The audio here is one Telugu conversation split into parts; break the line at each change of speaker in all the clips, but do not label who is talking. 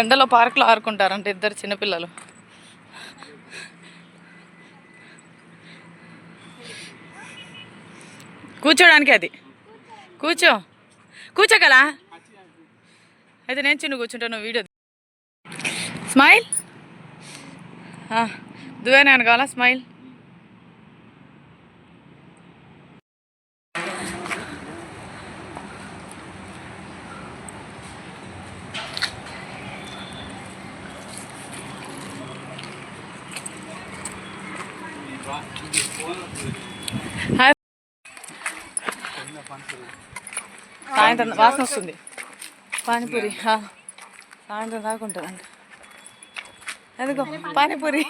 ఎండలో పార్కులో ఆడుకుంటారంట ఇద్దరు చిన్నపిల్లలు. కూర్చోడానికి అది. కూర్చో. కూర్చోగలా అయితే నేను చిన్న కూర్చుంటాను వీడియో స్మైల్. దువ్వే నేను కావాలా? స్మైల్. సాయంత్రం వాసన వస్తుంది. పానీపూరి. సాయంత్రం దాకా ఉంటుందంట. అదిగో పానీపూరి.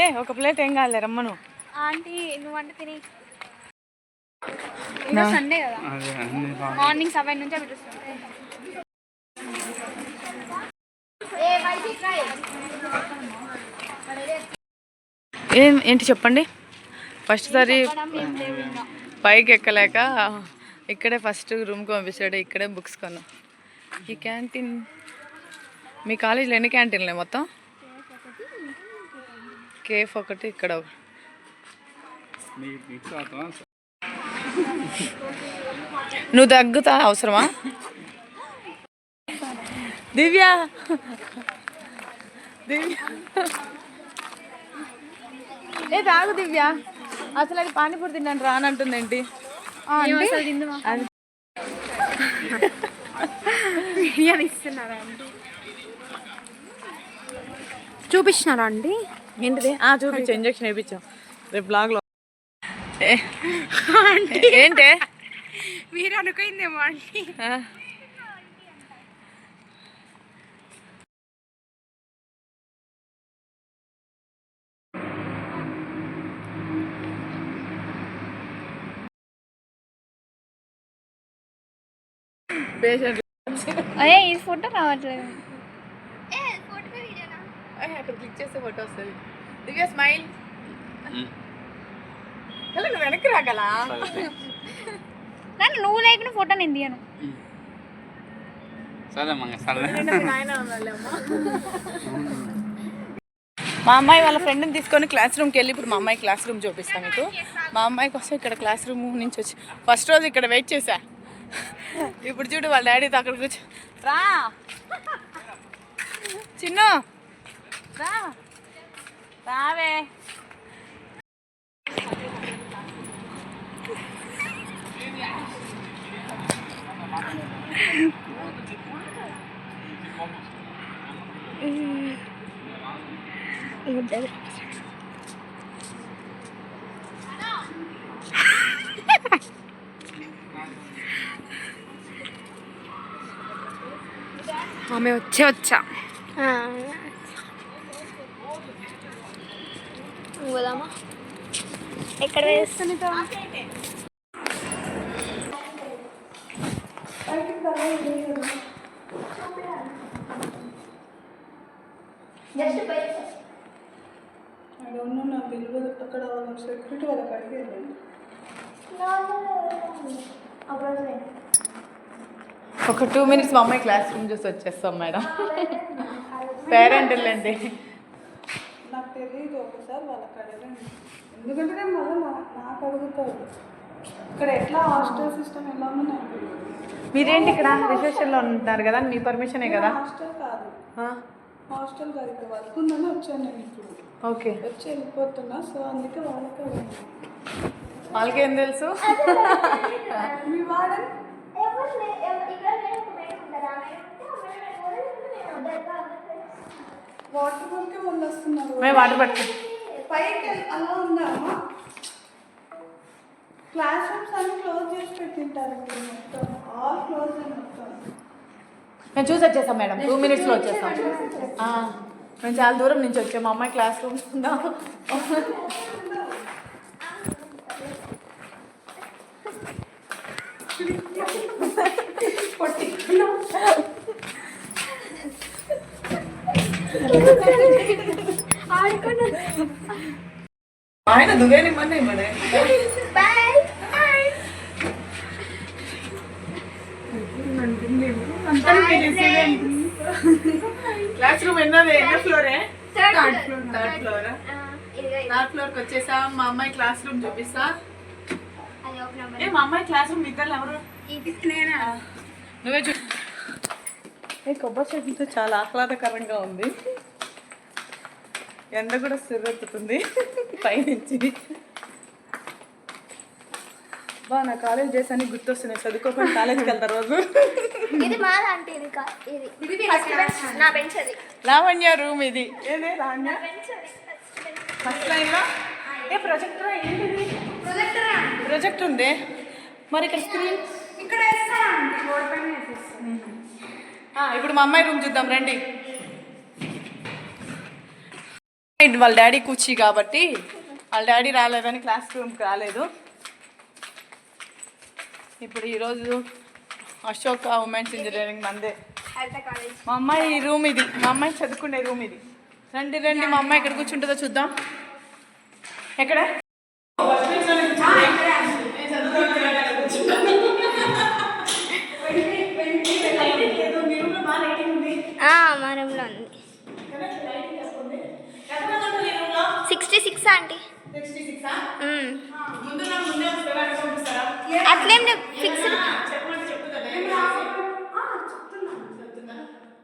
ఏ ఒక ప్లేట్ ఏం కావాలి రమ్మను
ఆంటీ తిని. సండే కదా. మార్నింగ్ సెవెన్ నుంచి పిలుస్తుంది
ఏం ఏం ఏంటి చెప్పండి? ఫస్ట్ సారి పైకి ఎక్కలేక ఇక్కడే ఫస్ట్ రూమ్కి పంపించాడు ఇక్కడే బుక్స్ కొన్నాం. ఈ క్యాంటీన్ మీ కాలేజీలో ఎన్ని క్యాంటీన్లే మొత్తం? కేఫ్ ఒకటి ఇక్కడ ఒకటి. నువ్వు తగ్గుతా అవసరమా? దివ్య! దివ్య! ఏ తాగు దివ్య. అసలు అది పానీపూరి తిన్నాను రానంటుందేంటి?
బిర్యానీ ఇస్తున్నారా అండి? చూపిస్తున్నారా అండి?
ఏంటిది? ఆ చూపించు ఇంజక్షన్ వేయించాం రేపు బ్లాగ్లో ఏంటే?
మీరు అనుకుందేమో అండి. అయ్యే ఈ ఫోటో రావట్లేదు.
అక్కడ క్లిక్ చేస్తే ఫోటో వస్తుంది. దివ్య స్మైల్ హలో నువ్వు వెనక్కి రాగలా
నువ్వు లేకుండా ఫోటో నేను
మా అమ్మాయి వాళ్ళ ఫ్రెండ్ని తీసుకొని క్లాస్ రూమ్కి వెళ్ళి ఇప్పుడు మా అమ్మాయి క్లాస్ రూమ్ చూపిస్తాను మీకు. మా అమ్మాయి కోసం ఇక్కడ క్లాస్ రూమ్ నుంచి వచ్చి ఫస్ట్ రోజు ఇక్కడ వెయిట్ చేశా. ఇప్పుడు చూడు వాళ్ళ డాడీతో అక్కడ కూర్చో రా చిన్ను రా రావే
ఆమె వచ్చే వచ్చా. ఎక్కడ వేస్తుంది
అక్కడ సెక్యూరిటీ వాళ్ళకి అడిగారు. ఒక టూ మినిట్స్ మా అమ్మాయి క్లాస్ రూమ్ చూసి వచ్చేస్తాం మేడం. పేరెంట్ వెళ్ళండి
నాకు తెలియదు ఒకసారి వాళ్ళకి అడగండి. ఎందుకంటే నేను మళ్ళీ నాకు అడుగుతారు. ఇక్కడ ఎట్లా హాస్టల్ సిస్టమ్ ఎలా ఉందో
మీరేంటి ఇక్కడ రిసెప్షన్లో ఉంటున్నారు కదా మీ పర్మిషనే కదా?
హాస్టల్ కాదు. హాస్టల్ కాదు ఇక్కడ వర్క్ ఉందని వచ్చాను నేను ఇప్పుడు.
ఓకే.
వచ్చి వెళ్ళిపోతున్నా సో అందుకే వాళ్ళకి
వాళ్ళకేం తెలుసు?
మీ వాడని? వాటర్ వస్తున్నారు.
మేము వాటర్
పైకి అలా క్లాస్ రూమ్స్ అన్ని క్లోజ్ చేసి పెట్టింటారు ఇక్కడ మొత్తం. ఆల్ క్లోజ్ అని మొత్తం.
మేము చూసి మేడం. టూ మినిట్స్లో వచ్చేస్తాం. మేము చాలా దూరం నుంచి వచ్చాం మా అమ్మాయి క్లాస్ రూమ్ ఉందా? ఆయన దువేని మన్నే మన క్లాస్ రూమ్ ఎన్నోదే? ఎన్నో ఫ్లోరే
థర్డ్
ఫ్లోర్ థర్డ్ ఫ్లోరా థర్డ్ ఫ్లోర్కి వచ్చేసా? మా అమ్మాయి క్లాస్ రూమ్ చూపిస్తా. మా అమ్మాయి క్లాస్ రూమ్ ఇద్దరు ఎవరు?
నేనా?
నువ్వే ఏ కొబ్బరి చెట్టుతో చాలా ఆహ్లాదకరంగా ఉంది. ఎండ కూడా సిర్రెత్తుతుంది. పైనుంచి. బా నా కాలేజ్ డేస్ అని గుర్తొస్తున్నాయి. చదువుకోకుండా కాలేజ్కి వెళ్తారు రోజు.
ఇది నా బెంచ్ అది.
లావణ్య రూమ్ ఇది. ఏదే లావణ్య?
ఫస్ట్ బెంచ్
ఫస్ట్ లైన్లో ఏ ప్రొజెక్టర్ ఏంటిది?
ప్రొజెక్టర్
ప్రొజెక్ట్ ఉంది. మరి ఇక్కడ స్క్రీన్
ఇక్కడ గోడ పైన
ఇప్పుడు మా అమ్మాయి రూమ్ చూద్దాం రండి. వాళ్ళ డాడీ కూర్చి కాబట్టి వాళ్ళ డాడీ రాలేదని క్లాస్ రూమ్కి రాలేదు. ఇప్పుడు ఈరోజు అశోక్ ఉమెన్స్ ఇంజనీరింగ్ మందే. మా అమ్మాయి రూమ్ ఇది. మా అమ్మాయి చదువుకునే రూమ్ ఇది. రండి రండి మా అమ్మాయి ఎక్కడ కూర్చుంటుందో చూద్దాం. ఎక్కడ
మా రూమ్లో ఉంది సిక్స్టీ సిక్స్ ఆంటీ అట్లేం ఫిక్స్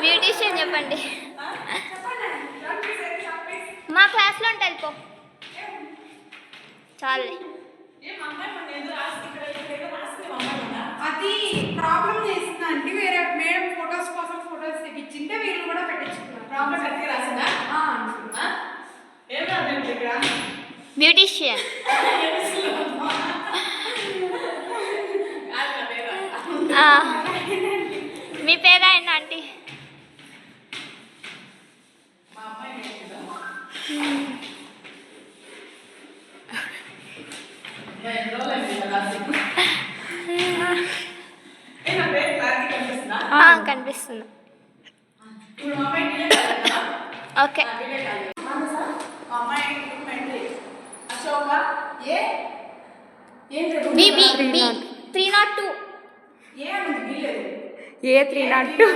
బ్యూటీషియన్ చెప్పండి. మా క్లాస్లో ఉంటే వెళ్ళిపో చాలే.
అది ప్రాబ్లం చేసింది అంటే వేరే మేడం ఫొటోస్ కోసం ఫొటోస్ తెప్పించింటే వీళ్ళు కూడా పెట్టించుకున్నారు. Problem
beautician. మీ పేరు ఆయన ఆంటీ ఆ, కనిపిస్తుంది. Okay. B B B three nought two
A three nought two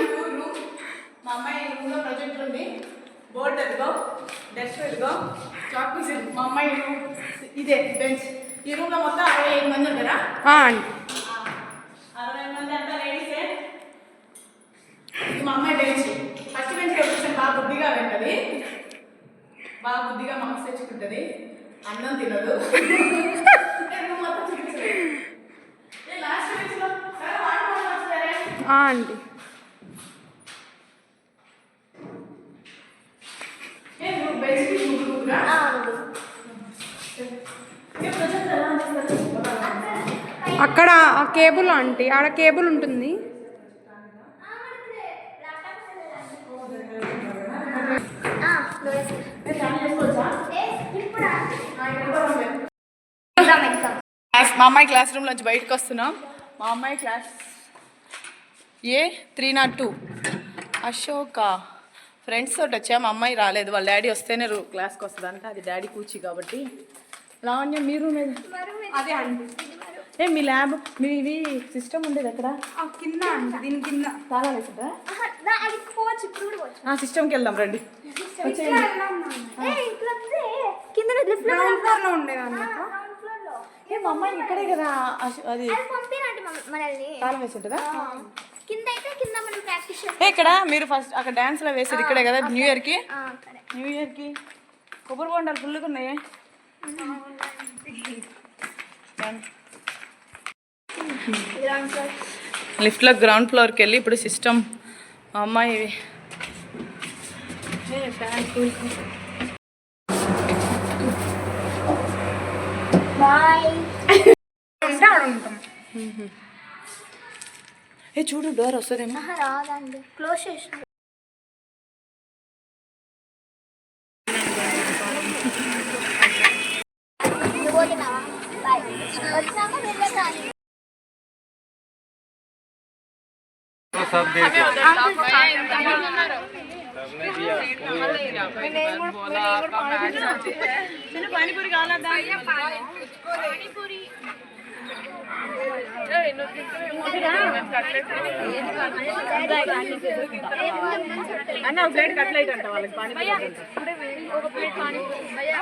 మా అమ్మాయి రూమ్లో ప్రొజెక్టర్ ఉంది. బోర్డు ఎదుగో డెస్క్ ఎదుగో చాక్. మా అమ్మాయి రూమ్ ఇదే బెంచ్ ఈ మొత్తం అరవై ఐదు మంది ఉంటారా? అరవై మంది అంతా లేడీసే మా అమ్మాయి బెంచ్ ఫస్ట్ బెంచ్ కూర్చొని బాగా బుద్ధిగా వింటది. బాగా బుద్ధిగా మార్క్స్ తెచ్చుకుంటుంది. అన్నం తినదు. లాస్ట్ వచ్చారే.
అండి
ఏ, నువ్వు బెంచ్కి ముగ్గురు ముగ్గురా? ఏ, ప్రజెంట్ ఎలా అనిపిస్తుంది?
అక్కడ ఆ కేబుల్ ఆంటీ ఆడ కేబుల్ ఉంటుంది.
మా అమ్మాయి క్లాస్ రూమ్ నుంచి బయటకు వస్తున్నాం. మా అమ్మాయి class A three nought two Ashoka friends తోటి వచ్చా. మా అమ్మాయి రాలేదు. వాళ్ళ డాడీ వస్తేనే రూ క్లాస్కి వస్తుందంట. అది డాడీ కూర్చి కాబట్టి. లావణ్య మీ రూమ్ ఏది?
అదే అండి
ఏ మీ ల్యాబ్ మీ ఇవి సిస్టమ్ ఉండేది ఎక్కడ?
ఆ కింద దీని కింద.
తాళాలు వేసిందా? ఆ సిస్టమ్కి వెళ్దాం రండి.
కింద లిఫ్ట్లో
గ్రౌండ్ ఫ్లోర్లో ఉండేదాన్ని
లో.
ఏ మా అమ్మాయి ఇక్కడే కదా అది తాళం వేసి ఉంటుందా
ఆ. కింద అయితే కింద మనం ప్రాక్టీస్ చేస్తాం.
ఏ ఇక్కడ మీరు ఫస్ట్ అక్కడ డ్యాన్స్లో వేసేది ఇక్కడే కదా న్యూ ఇయర్కి
ఆ, అక్కడే.
న్యూ ఇయర్కి కొబ్బరి బొండాలు ఫుల్గా ఉన్నాయి లిఫ్ట్లో గ్రౌండ్ ఫ్లోర్కి వెళ్ళి ఇప్పుడు సిస్టమ్ అమ్మాయి ఏ, చూడు డోర్ వస్తుందేమో.
రాదండి. క్లోజ్ చేసిన.
सब देखो
పానీపూరి కావాలదా అన్న ఒక ప్లేట్ కట్లెట్ అంట వాళ్ళకి పానీపూరి ఎంతమందికి పలుకుతాడు ఈయన?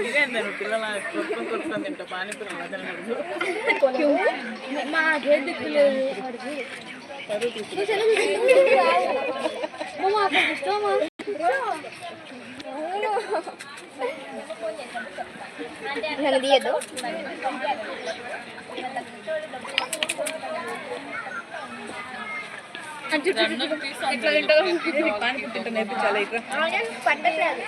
ఇదేందా నువ్వు పిల్లల కొట్టుకొని కొట్టుకొని తింటా పానీపూరి మధ్యాహ్నం
మా గేట్ దిక్కులేదు తీయద్దు
పానీపూరి తింటా నేర్పించాలి ఇక్కడ
పట్టట్లేదు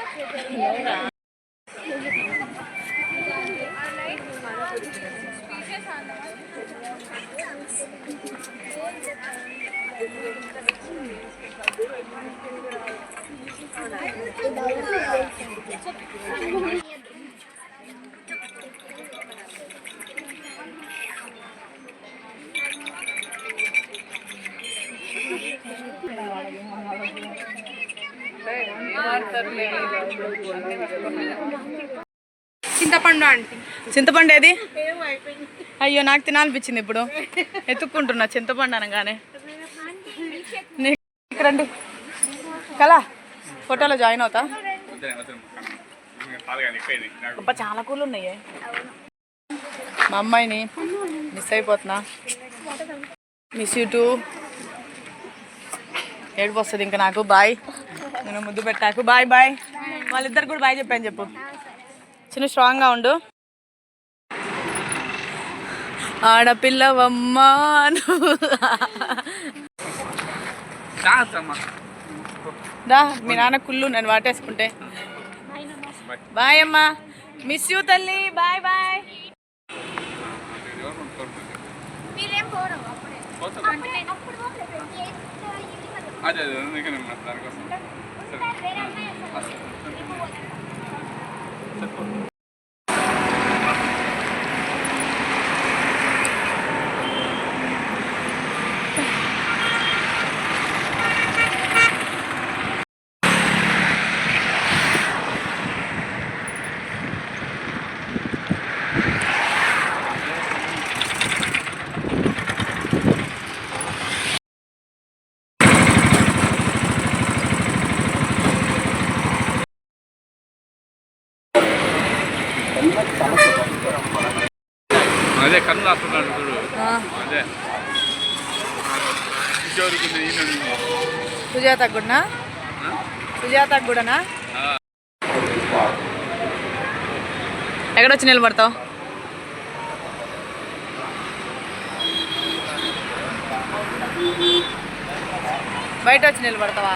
చింతపండు ఆంటీ.
చింతపండు ఏది? అయ్యో నాకు తినాలనిపించింది ఇప్పుడు. ఎత్తుక్కుంటున్నా చింతపండు అనగానే. రండి. కళ. ఫోటోలో జాయిన్ అవుతా? అబ్బా చాలా కూలు ఉన్నాయి. మా అమ్మాయిని మిస్ అయిపోతున్నా. మిస్ యూ టూ ఏడుపు వస్తుంది ఇంకా నాకు. బాయ్ నేను ముద్దు పెట్టాకు బాయ్ బాయ్ వాళ్ళిద్దరు కూడా బాయ్ చెప్పాను చెప్పు. చిన్న స్ట్రాంగ్గా ఉండు. ఆడపిల్లవమ్మా. దా మీ నాన్న కుళ్ళు నేను వాటేసుకుంటే. బాయ్ అమ్మా. మిస్ యూ తల్లి. బాయ్ బాయ్
అదే దానికోసం
అమ్మాయి వస్తుంది.
అదే కన్ను రాస్తున్నాడు చూడు అదే కిషోర్కి ఉంది, ఈయన ఉంది.
సుజాత సుజాత గుడనా ఎక్కడొచ్చి నిలబడతావు? బయట వచ్చి నిలబడతావా?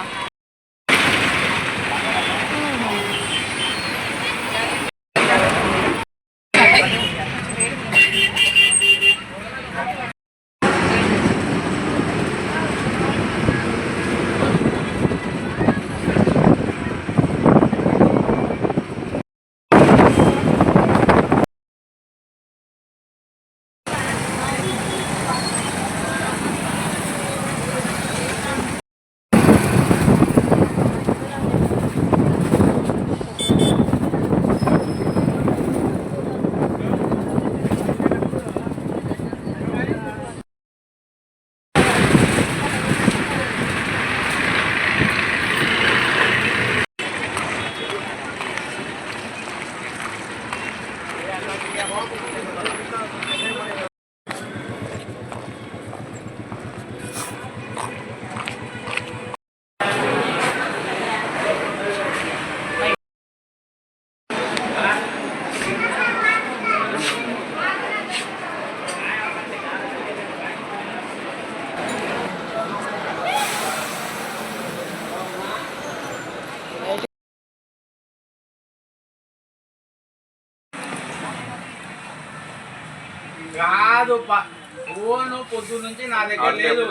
ప- ఫోను పొద్దు నుంచి నా దగ్గర లేదు.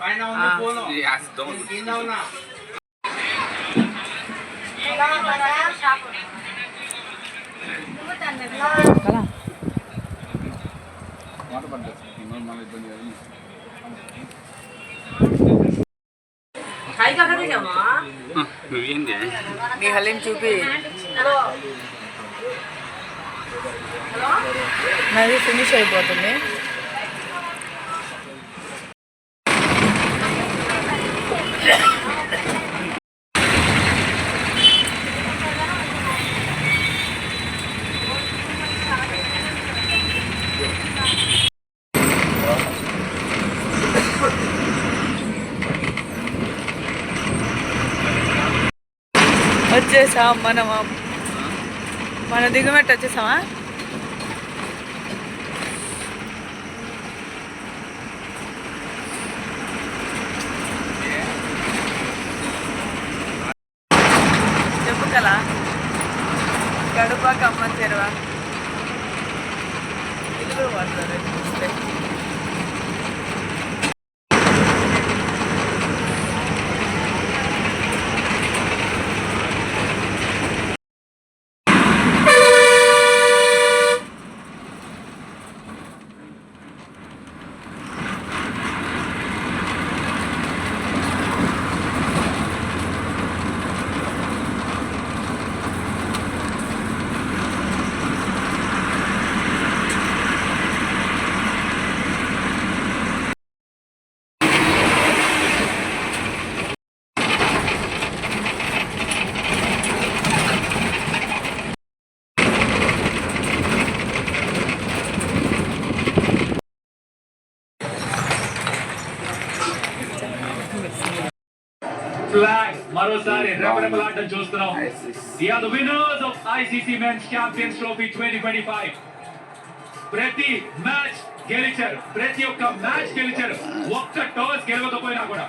పైన ఉంది ఫోను. కింద ఉన్నా
మాట పడ్డారు మళ్ళీ ఇబ్బంది కదా నువ్వేంది?
నీ హలీం చూపి. నాది ఫినిష్ అయిపోతుంది. వచ్చేసాం మనం మన దిగుమెట్టు వచ్చేసామా చెప్పు కలా కడుప కమ్మ చెరువా ఇది కూడా పడుతుంది చూస్తే
ఫ్లాగ్ రెపరెపలాటం చూస్తున్నాం. They are the winners of ICC men's champions trophy twenty twenty five ప్రతి మ్యాచ్ గెలిచారు. ప్రతి ఒక్క మ్యాచ్ గెలిచారు. ఒక్క టాస్ గెలవకపోయినా కూడా.